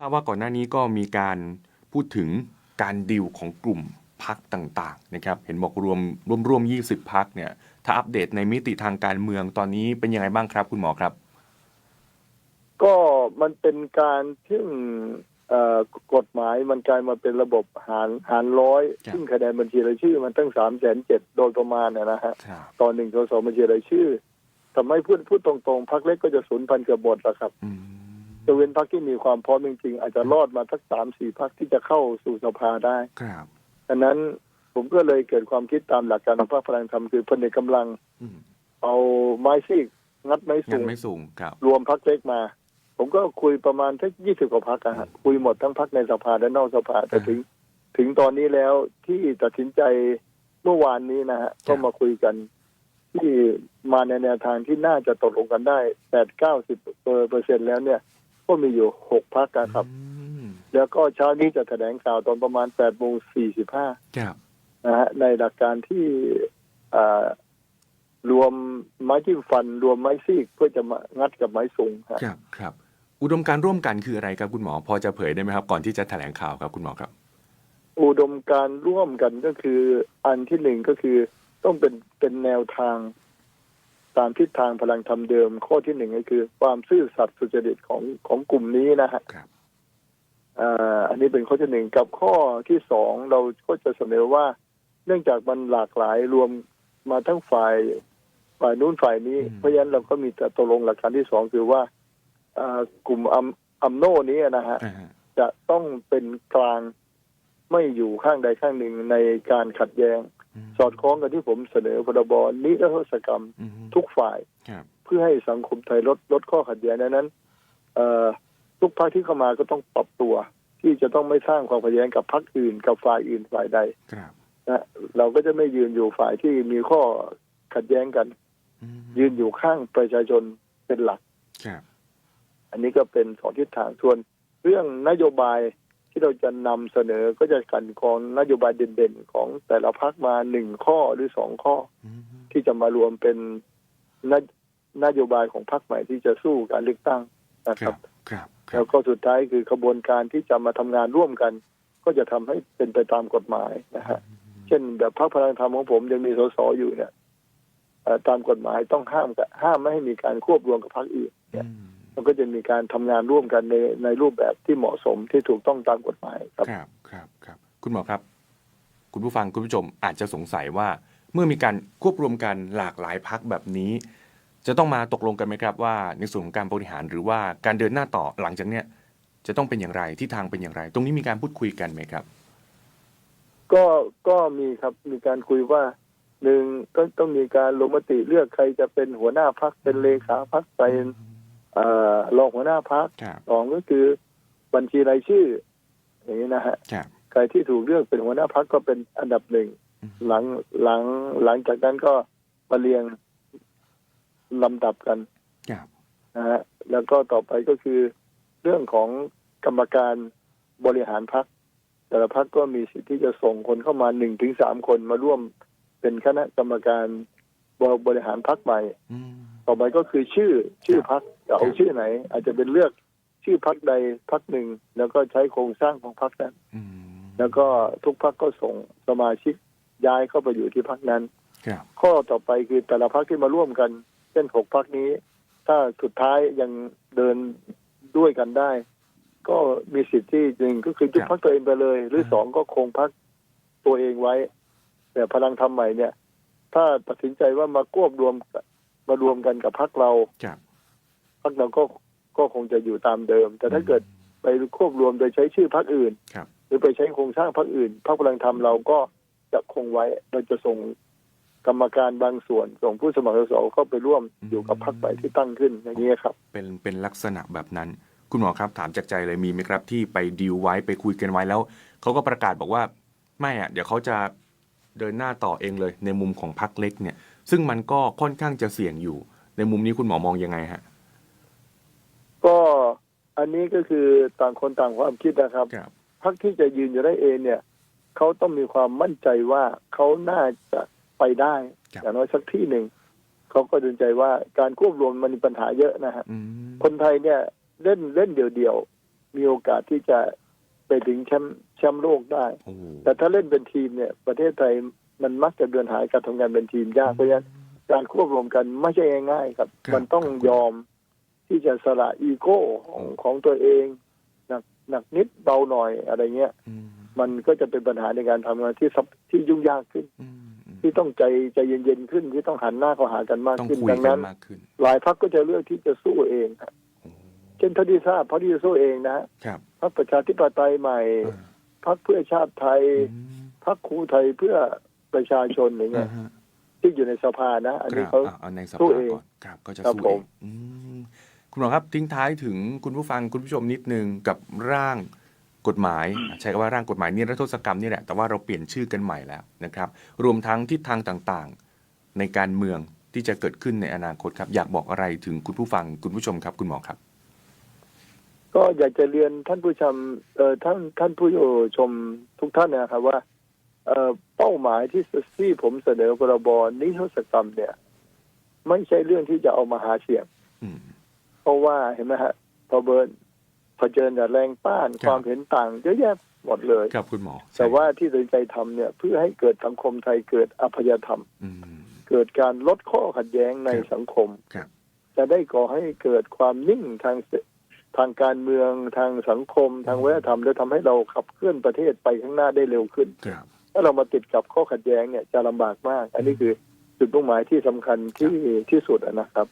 ทราบว่าก่อนหน้านี้ก็มีการพูดถึงการดิวของกลุ่มพักต่างๆนะครับ เห็นบอกรวมรวมรวม20พักเนี่ย ถ้าอัปเดตในมิติทางการเมืองตอนนี้เป็นยังไงบ้างครับ คุณหมอครับ ก็มันเป็นการที่เอ่อกฎหมายมันกลายมาเป็นระบบหารหารร้อยครับซึ่งคะแนนบัญชีรายชื่อ มันตั้งสามแสนเจ็ดโดยประมาณนะนะฮะครับต่อหนึ่งสสบัญชีรายชื่อทำให้พูดพูดตรงๆพักเล็กก็จะสูญพันธุ์เกือบหมดแล้วครับอืม จะเว้นพักที่มีความพร้อมจริงๆ อาจจะรอดมาสักสามสี่พักที่จะเข้าสู่สภาได้ครับดังนั้นผมก็เลยเกิดความคิดตามหลักการของพรรคพลังธรรมคือพลเอกกำลังอืมเอาไม้ซีกงัดไม้ยัสูงงไม่สูงครับ รวมพักเล็กมา ผมก็คุยประมาณทักยี่สิบกว่าพักอะฮะคุยหมดทั้งพักในสภาและนอกสภาแต่อ่าถึง ถึงตอนนี้แล้วที่ตัดสินใจเมื่อวานนี้นะฮะครัก็บมาคุยกันที่มาในแนวทางที่น่าจะตกลงกันได้แปดเก้าสิบเปอร์เซ็นต์แล้วเนี่ย ก็มีอยู่หกพักครับอืมแล้วก็เช้านี้จะแถลงข่าวตอนประมาณแปดโมงสี่สิบห้าครับนะฮะในหลักการที่อ่ารวมไม้จิ้มฟันรวมไม้ซีกเพื่อจะมางัดกับไม้สูงฮะครับครับ อุดมการณ์ร่วมกันคืออะไรครับคุณหมอ พอจะเผยได้ไหมครับ ก่อนที่จะแถลงข่าวครับคุณหมอครับ อุดมการณ์ร่วมกันก็คือ อันที่หนึ่งก็คือต้องเป็นเป็นแนวทาง ตามทิศทางพลังธรรมเดิม ข้อที่หนึ่งก็คือ ความซื่อสัตย์สุจริตของของกลุ่มนี้นะฮะครับอ่าอันนี้เป็นข้อที่หนึ่งกับข้อที่สองเราก็จะเสนอว่า เนื่องจากมันหลากหลายรวมมาทั้งฝ่ายฝ่ายนู้นฝ่ายนี้อืมเพราะฉะนั้นเราก็มีแต่ตกลงหลักการที่สองคือว่าอ่ากลุ่มอัมอัมโนนี้นะฮะอ่าฮะจะต้องเป็นกลางไม่อยู่ข้างใดข้างหนึ่งในการขัดแย้งม สอดคล้องกับที่ผมเสนอพรบนิรโทษกรรมอืมทุกฝ่ายครับเพื่อให้สังคมไทยลดลดข้อขัดแย้งดังนั้นเอ่อทุกพรรคที่เข้ามาก็ต้องปรับตัว ที่จะต้องไม่สร้างความขัดแย้งกับพรรคอื่น กับฝ่ายอื่นฝ่ายใดครับนะเราก็จะไม่ยืนอยู่ฝ่ายที่มีข้อขัดแย้งกันอืมยืนอยู่ข้างประชาชนเป็นหลักครับอันนี้ก็เป็นสองทิศทางส่วนเรื่องนโยบาย ที่เราจะนำเสนอก็จะกันกรองนโยบายเด่นๆของแต่ละพักมาหนึ่งข้อหรือสองข้ออืมที่จะมารวมเป็นนนโยบายของพรรคใหม่ที่จะสู้การเลือกตั้งนะคครัรับบครับ ครัแล้บวก็สุดท้ายคือขบวนการที่จะมาทำงานร่วมกัน ก็จะทำให้เป็นไปตามกฎหมายนะฮะ เช่นแบบพรรคพลังธรรมของผมยังมีสสอยู่เนี่ยเอ่อตามกฎหมายต้องห้ามกับห้ามไม่ให้มีการควบรวมกับพรรคอื่นเนี่ยอื มมันก็จะมีการทำงานร่วมกันในในรูปแบบที่เหมาะสมที่ถูกต้องตามกฎหมายครับครับครับครับ คุณหมอครับ คุณผู้ฟังคุณผู้ชมอาจจะสงสัยว่า เมื่อมีการควบรวมกันหลากหลายพักแบบนี้ จะต้องมาตกลงกันไหมครับว่า ในส่วนของการบริหารหรือว่าการเดินหน้าต่อหลังจากเนี้ยจะต้องเป็นอย่างไรที่ทางเป็นอย่างไร ตรงนี้มีการพูดคุยกันไหมครับ ก็ก็มีครับมีการคุยว่าหนึ่งก็ต้องมีการลงมติเลือกใครจะเป็นหัวหน้าพักเป็นเลขาพักเป็นเอ่อ รองหัวหน้าพักครับสองก็คือบัญชีรายชื่อ อย่างนี้นะฮะครับใครที่ถูกเลือกเป็นหัวหน้าพักก็เป็นอันดับหนึ่งอืมหลังหลังหลังจากนั้นก็มาเรียงลำดับกันครับนะฮะแล้วก็ต่อไปก็คือ เรื่องของกรรมการบริหารพักแต่ละพักก็มีสิทธิ์ที่จะส่งคนเข้ามาหนึ่งถึงสามคนมาร่วมเป็นคณะกรรมการบริหารพักใหม่อืม ต่อไปก็คือชื่อชื่อครับพักจะเอาครับชื่อไหน อาจจะเป็นเลือกชื่อพักใดพักหนึ่ง แล้วก็ใช้โครงสร้างของพักนั้นอืมแล้วก็ทุกพักก็ส่งสมาชิกย้ายเข้าไปอยู่ที่พักนั้นครับข้อต่อไปคือแต่ละพักที่มาร่วมกันเช่นหกพักนี้ ถ้าสุดท้ายยังเดินด้วยกันได้ ก็มีสิทธิ์ที่หนึ่งก็คือยุบพักตัวเองไปเลย หรือสองก็คงพักตัวเองไว้ แต่พลังธรรมใหม่เนี่ย ถ้าตัดสินใจว่ามาควบรวม มารวมกันกับพักเราครับพักเราก็ก็คงจะอยู่ตามเดิม แต่ถ้าเกิดไปควบรวมโดยใช้ชื่อพักอื่นครับหรือไปใช้โครงสร้างพักอื่นพักพลังธรรมเราก็จะคงไว้เราจะส่งกรรมการบางส่วนส่งผู้สมัครสสเข้าไปร่วมอยู่กับพักใหม่ที่ตั้งขึ้นอย่างนี้ยครับ เป็นเป็นลักษณะแบบนั้น คุณหมอครับถามจากใจเลยมีไหมครับ ที่ไปดีลไว้ไปคุยกันไว้แล้วเขาก็ประกาศบอกว่า ไม่อะ เดี๋ยวเขาจะ เดินหน้าต่อเองเลย ในมุมของพักเล็กเนี่ย ซึ่งมันก็ค่อนข้างจะเสี่ยงอยู่ ในมุมนี้คุณหมอมองยังไงฮะ ก็อันนี้ก็คือต่างคนต่างความคิดนะครับครับพักที่จะยืนอยู่ได้เองเนี่ยเขาต้องมีความมั่นใจว่าเขาน่าจะไปได้ครับ อย่างน้อยสักที่หนึ่งเขาก็ดูใจว่าการควบรวมมันมีปัญหาเยอะนะฮะ อืมคนไทยเนี่ยเล่นเล่นเดี่ยวมีโอกาสที่จะ ไปถึงแชมป์แชมป์โลกได้โอ้โหแต่ถ้าเล่นเป็นทีมเนี่ย ประเทศไทยมันมักจะเดือนหายการทำงานเป็นทีมยากเพราะฉะนั้นการควบรวมกันไม่ใช่ง่ายๆครับ มันต้องยอมที่จะสละอีโก้ของของตัวเองหนักหนักนิดเบาหน่อยอะไรเงี้ยอืมมันก็จะเป็นปัญหาในการทำงานที่ซับที่ยุ่งยากขึ้นอืมอืมที่ต้องใจใจเย็นๆขึ้นที่ต้องหันหน้าเข้าหากันมากต้องขึ้นคุยดังกันั้นนมากขึ้น หลายพักก็จะเลือกที่จะสู้เองครับโอ้โหเช่นเท่าที่ทราบพรรคที่จะสู้เองนะฮะครับ พรรคประชาธิปไตยใหม่อ่าพรรคเพื่อชาติไทยอืมพรรคครูไทยเพื่อประชาชนอย่างเงี้อ่ายฮะที่อยู่ในสภานะ อันคนี้รับเขาอะเอาในสสู้ภาเองก่อนครับก็จะครับสู้ผเอมงอืมคุณหมอครับทิ้งท้ายถึงคุณผู้ฟังคุณผู้ชมนิดนึงกับร่างกฎหมาย ใช้คำว่าร่างกฎหมายนิรโทษกรรมนี่แหละแต่ว่าเราเปลี่ยนชื่อกันใหม่แล้วนะครับ รวมทั้งทิศทางต่างๆ ในการเมืองที่จะเกิดขึ้นในอนาคตครับ อยากบอกอะไรถึงคุณผู้ฟังคุณผู้ชมครับ คุณหมอครับ ก็อยากจะเรียนท่านผู้ชมเอ่อท่านท่านผู้ชมทุกท่านนะครับว่าเอ่อเป้าหมายที่ที่ผมเสนอพรบนิรโทษกรรมเนี่ย ไม่ใช่เรื่องที่จะเอามาหาเสียงอืมเพราะว่าเห็นไหมฮะพอเบิร์นเผชิญกับแรงต้านครับความเห็นต่างเยอะแยะหมดเลยครับคุณหมอ แต่ว่าที่ตัดสินใจทำเนี่ย เพื่อให้เกิดสังคมไทยเกิดอภัยธรรมอืมเกิดการลดข้อขัดแย้งในครับสังคมครับจะได้ก่อให้เกิดความนิ่งทางเศรษ ทางการเมืองทางสังคมทางวัฒนธรรม และทำให้เราขับเคลื่อนประเทศไปข้างหน้าได้เร็วขึ้นครับถ้าเรามาติดกับข้อขัดแย้งเนี่ยจะลำบากมาก อันนี้คือจุดมุ่งหมายที่สำคัญที่ที่สุดอะนะครับ